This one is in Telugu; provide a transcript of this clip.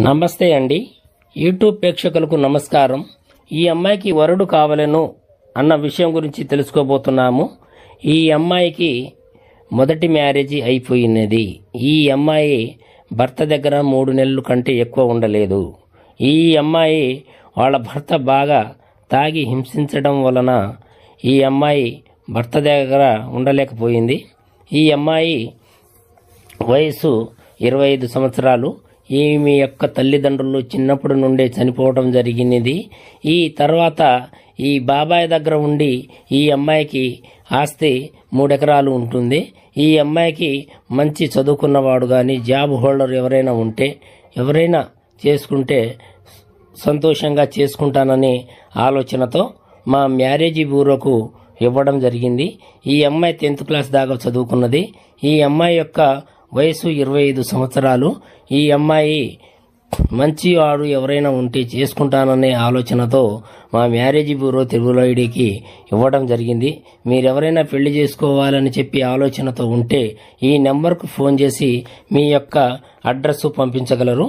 నమస్తే అండి. యూట్యూబ్ ప్రేక్షకులకు నమస్కారం. ఈ అమ్మాయికి వరుడు కావలను అన్న విషయం గురించి తెలుసుకోబోతున్నాము. ఈ అమ్మాయికి మొదటి మ్యారేజ్ అయిపోయినది. ఈ అమ్మాయి భర్త దగ్గర మూడు నెలలు కంటే ఎక్కువ ఉండలేదు. ఈ అమ్మాయి వాళ్ళ భర్త బాగా తాగి హింసించడం వలన ఈ అమ్మాయి భర్త దగ్గర ఉండలేకపోయింది. ఈ అమ్మాయి వయసు ఇరవై ఐదు సంవత్సరాలు. ఈమె యొక్క తల్లిదండ్రులు చిన్నప్పటి నుండే చనిపోవడం జరిగినది. ఈ తర్వాత ఈ బాబాయ్ దగ్గర ఉండి ఈ అమ్మాయికి ఆస్తి మూడెకరాలు ఉంటుంది. ఈ అమ్మాయికి మంచి చదువుకున్నవాడు కానీ జాబ్ హోల్డర్ ఎవరైనా ఉంటే ఎవరైనా చేసుకుంటే సంతోషంగా చేసుకుంటానని ఆలోచనతో మా మ్యారేజీ బ్యూరోకు ఇవ్వడం జరిగింది. ఈ అమ్మాయి టెన్త్ క్లాస్ దాకా చదువుకున్నది. ఈ అమ్మాయి యొక్క వయసు ఇరవై ఐదు సంవత్సరాలు. ఈ అమ్మాయి మంచి ఆడు ఎవరైనా ఉంటే చేసుకుంటాననే ఆలోచనతో మా మ్యారేజ్ బ్యూరో తెలుగులోడికి ఇవ్వడం జరిగింది. మీరెవరైనా పెళ్ళి చేసుకోవాలని చెప్పి ఆలోచనతో ఉంటే ఈ నెంబర్కు ఫోన్ చేసి మీ యొక్క అడ్రస్ పంపించగలరు.